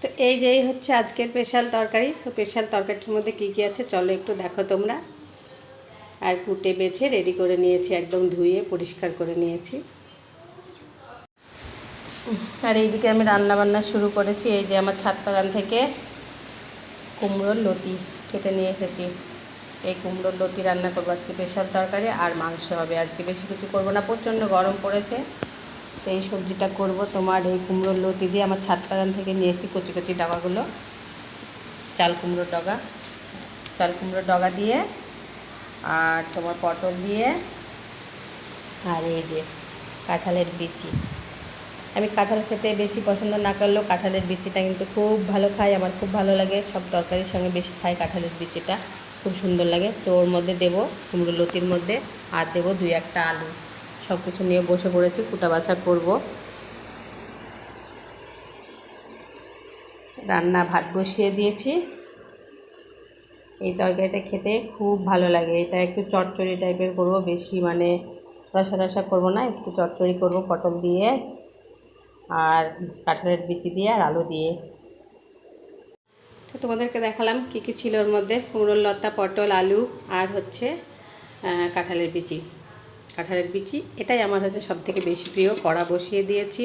তো এই যেই হচ্ছে আজকের স্পেশাল তরকারি, তো স্পেশাল তরকারির মধ্যে কী কী আছে চলো একটু দেখো তোমরা। আর কুটে বেছে রেডি করে নিয়েছি, একদম ধুয়ে পরিষ্কার করে নিয়েছি। আর এইদিকে আমি রান্না বান্না শুরু করেছি, এই যে আমার ছাদ বাগান থেকে কুমড়োর লতি কেটে নিয়ে এসেছি। এই কুমড়োর লতি রান্না করব আজকে স্পেশাল তরকারি, আর মাংস হবে। আজকে বেশি কিছু করব না, প্রচণ্ড গরম পড়েছে। তো এই সবজিটা করব। তোমার এই কুমড়োর লতি দিয়ে আমার ছাদ বাগান থেকে নিয়ে এসেছি কচি কচি ডগাগুলো। চাল কুমড়োর ডগা। চাল কুমড়োর ডগা দিয়ে আর তোমার পটল দিয়ে আর এই যে কাঁঠালের বিচি। আমি কাঁঠাল খেতে বেশি পছন্দ না করলেও কাঁঠালের বিচিটা কিন্তু খুব ভালো খাই, আমার খুব ভালো লাগে। সব তরকারির সঙ্গে বেশি খাই কাঁঠালের বিচিটা। খুব সুন্দর লাগে। তো ওর মধ্যে দেবো কুমড়ো লতির মধ্যে আর দেবো দুই একটা আলু। সব কিছু নিয়ে বসে পড়েছি কুটা বাছা করব। রান্না ভাত বসিয়ে দিয়েছি। এই তরকারিটা খেতে খুব ভালো লাগে। এটা একটু চটচড়ি টাইপের করব, বেশি মানে রসা রসা করব না, একটু চটচড়ি করব পটল দিয়ে আর কাঁঠালের বিচি দিয়ে আর আলু দিয়ে। তো তোমাদেরকে দেখালাম কী কী ছিল ওর মধ্যে, কুমড়োর লতা, পটল, আলু আর হচ্ছে কাঁঠালের বিচি। কাঁঠালের বিচি। এটাই আমার হচ্ছে সব থেকে বেশি প্রিয়। কড়া বসিয়ে দিয়েছি।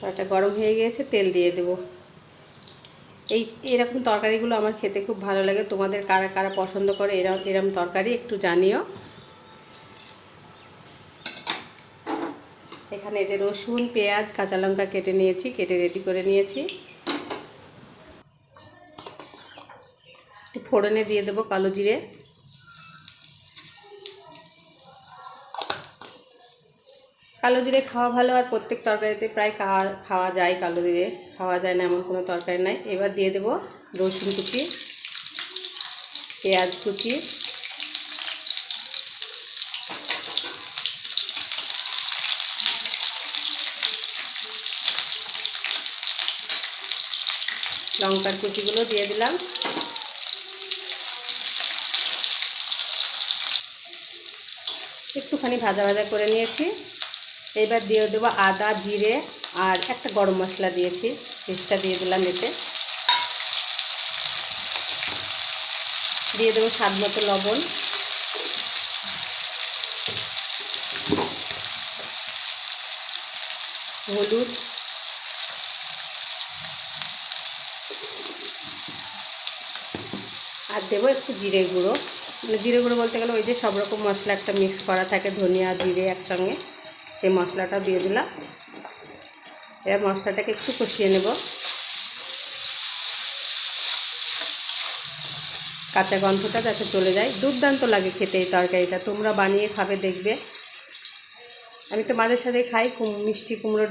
কড়াটা গরম হয়ে গিয়েছে, তেল দিয়ে দেবো। এই, এরকম তরকারিগুলো আমার খেতে খুব ভালো লাগে। তোমাদের কারা কারা পছন্দ করে এরম এরম তরকারি একটু জানিও। এখানে যে রসুন, পেঁয়াজ, কাঁচা লঙ্কা কেটে নিয়েছি, কেটে রেডি করে নিয়েছি। ফোড়নে দিয়ে দেবো কালো জিরে। কালো জিরে খাওয়া ভালো আর প্রত্যেক তরকারিতে প্রায় খাওয়া খাওয়া যায় কালো জিরে খাওয়া যায় না, এমন কোনো তরকারি নাই। এবার দিয়ে দেবো রসুন কুচি, পেঁয়াজ কুচি, লঙ্কার কুচিগুলো দিয়ে দিলাম। একটুখানি ভাজা ভাজা করে নিয়েছি। এবার দিয়ে দেবো আদা, জিরে আর একটা গরম মশলা দিয়েছি, পেস্টটা দিয়ে দিলাম এতে। দিয়ে দেবো স্বাদ মতো লবণ। হলুদ। আর দেবো একটু জিরে গুঁড়ো। মানে জিরে গুঁড়ো বলতে গেলে ওই যে সব রকম মশলা একটা মিক্স করা থাকে, ধনিয়া, জিরে একসঙ্গে। সেই মশলাটা দিয়ে দিলাম। এবার মশলাটাকে একটু কষিয়ে নেব। কাঁচা গন্ধটা যাতে চলে যায়। দুর্দান্ত লাগে খেতে এই তরকারিটা। তোমরা বানিয়ে খাবে, দেখবে। আমি তো মাঝে সাথে খাই মিষ্টি কুমড়োর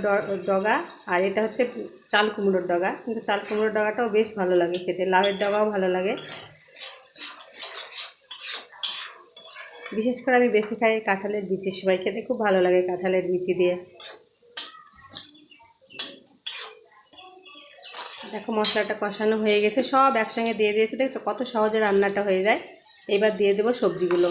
ডগা। আর এটা হচ্ছে চাল কুমড়োর ডগা। কিন্তু চাল কুমড়োর ডগাটাও বেশ ভালো লাগে খেতে। লাউয়ের ডগাও ভালো লাগে। বিশেষ করে আমি বেশি খাই কাঁঠালের বিচির সময় খেতে খুব ভালো লাগে কাঁঠালের বিচি দিয়ে। দেখো মশলাটা কষানো হয়ে গেছে, সব একসঙ্গে দিয়ে দিয়েছি দেখো কত সহজে রান্নাটা হয়ে যায়। এবার দিয়ে দেবো সবজিগুলো।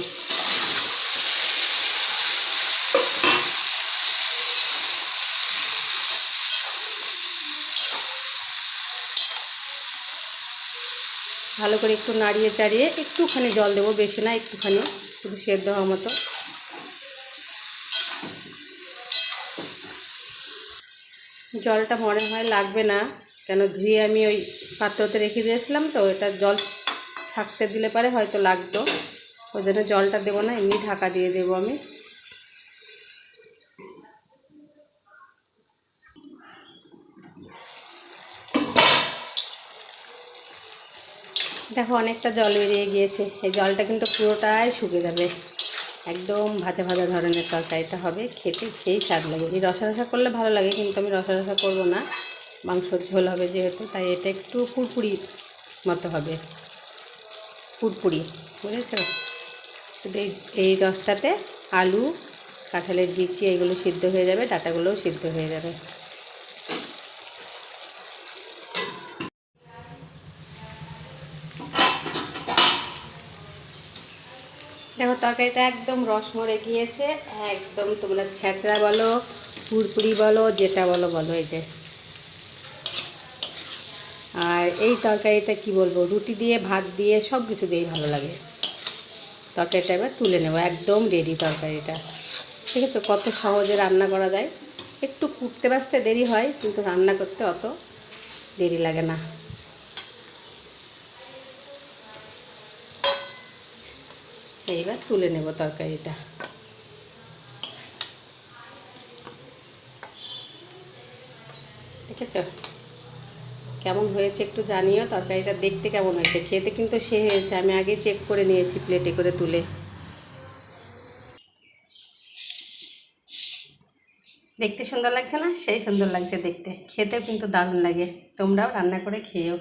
ভালো করে একটু নাড়িয়ে চাড়িয়ে একটুখানি জল দেবো, বেশি না একটুখানি। একটু সেদ্ধ হওয়া মতো। জলটা মনে হয় লাগবে না, কেন ধুয়ে আমি ওই পাত্রতে রেখে দিয়েছিলাম তো এটা জল ছাকতে দিলে পারে হয়তো লাগতো। ওই জন্য জলটা দেবো না, এমনি ঢাকা দিয়ে দেবো আমি। দেখো, অনেকটা জল বেরিয়ে গিয়েছে। এই জলটা কিন্তু পুরোটাই শুকে যাবে। একদম ভাজা ভাজা ধরনের তরকারিটা হবে। খেতে সেই স্বাদ লাগে। এই রসা রসা করলে ভালো লাগে, কিন্তু আমি রসা রসা করব না। মাংসর ঝোল হবে যেহেতু, তাই এটা একটু পুরপুরি মতো হবে। পুরপুরি, বুঝেছ? এই রসটাতে আলু, কাঁঠালের বিচি, এগুলো সিদ্ধ হয়ে যাবে, ডাটাগুলোও সিদ্ধ হয়ে যাবে। দেখো তরকারিটা একদম রস মরে গিয়েছে, একদম তোমরা ছেঁচড়া বলো, পুরপুরি বলো, যেটা বলো বলো এই যে। আর এই তরকারিটা কি বলব, রুটি দিয়ে, ভাত দিয়ে, সব কিছু দিয়েই ভালো লাগে। তরকারিটা এবার তুলে নেব, একদম রেডি তরকারিটা। ঠিক আছে কত সহজে রান্না করা যায়। একটু কুটতে বাসতে দেরি হয়, কিন্তু রান্না করতে অত দেরি লাগে না। এইবার তুলে নেব তরকারিটা। আছে কেমন হয়েছে একটু জানিও, তরকারিটা দেখতে কেমন হয়েছে? খেতে কিন্তু সে হয়েছে, আমি আগে চেক করে নিয়েছি প্লেটে করে তুলে। দেখতে সুন্দর লাগছে না? সেই সুন্দর লাগছে দেখতে। খেতেও কিন্তু দারুণ লাগে। তোমরাও রান্না করে খেয়েও।